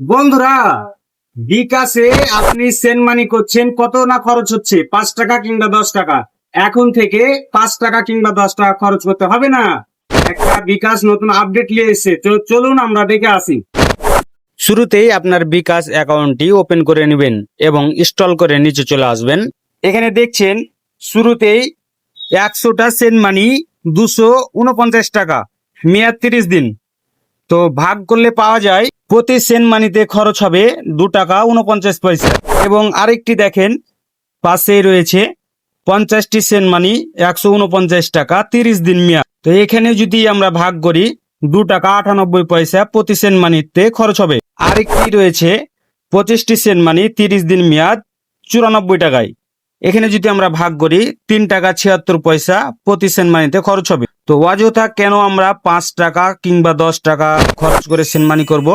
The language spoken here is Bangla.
বন্ধুরা, বিকাশে আপনি সেন্ড মানি করছেন, কত না খরচ হচ্ছে? পাঁচ টাকা কিংবা দশ টাকা। এখন থেকে পাঁচ টাকা কিংবা দশ টাকা খরচ করতে হবে না। একটা বিকাশ নতুন আপডেট নিয়ে এসেছে। তো চলুন আমরা দেখে আসি। শুরুতেই আপনার বিকাশ অ্যাকাউন্টটি ওপেন করে নেবেন এবং ইনস্টল করে নিচে চলে আসবেন। এখানে দেখছেন, শুরুতেই একশোটা সেন্ড মানি দুশো উনপঞ্চাশ টাকা, মেয়াদ তিরিশ দিন। তো ভাগ করলে পাওয়া যায় প্রতি সেন্ট মানিতে খরচ হবে দু টাকা উনপঞ্চাশ পয়সা। এবং আরেকটি দেখেন, পাশেই রয়েছে পঞ্চাশটি সেন্ট মানি, একশো উনপঞ্চাশ টাকা তিরিশ দিন মেয়াদ। তো এখানে যদি আমরা ভাগ করি, দু টাকা আটানব্বই পয়সা প্রতি সেন্ট মানিতে খরচ হবে। আরেকটি রয়েছে পঁচিশটি সেন্ট মানি, তিরিশ দিন মেয়াদ, চুরানব্বই টাকায়। এখানে যদি আমরা ভাগ করি, তিন টাকা ছিয়াত্তর পয়সা প্রতি সেন্ট মানিতে খরচ হবে। তো অযথা কেন আমরা পাঁচ টাকা কিংবা দশ টাকা খরচ করে সেনমানি মানি করব?